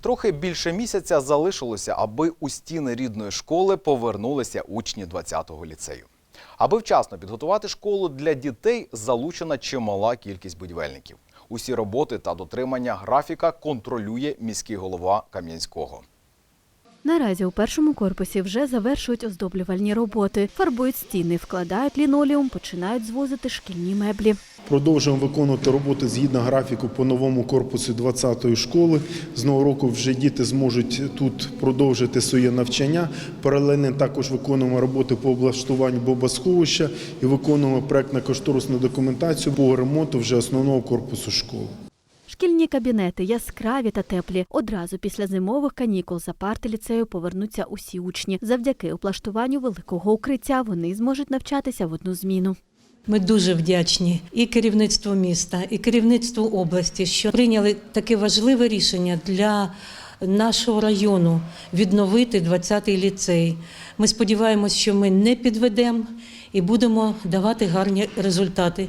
Трохи більше місяця залишилося, аби у стіни рідної школи повернулися учні 20-го ліцею. Аби вчасно підготувати школу для дітей, залучена чимала кількість будівельників. Усі роботи та дотримання графіка контролює міський голова Кам'янського. Наразі у першому корпусі вже завершують оздоблювальні роботи, фарбують стіни, вкладають лінолеум, починають звозити шкільні меблі. Продовжуємо виконувати роботи згідно графіку по новому корпусу 20-ї школи. З нового року вже діти зможуть тут продовжити своє навчання. Паралельно також виконуємо роботи по облаштуванню бомбосховища і виконуємо проектно-кошторисну документацію по ремонту вже основного корпусу школи. Шкільні кабінети яскраві та теплі. Одразу після зимових канікул за парти ліцею повернуться усі учні. Завдяки облаштуванню великого укриття вони зможуть навчатися в одну зміну. Ми дуже вдячні і керівництву міста, і керівництву області, що прийняли таке важливе рішення для нашого району відновити 20-й ліцей. Ми сподіваємось, що ми не підведемо і будемо давати гарні результати.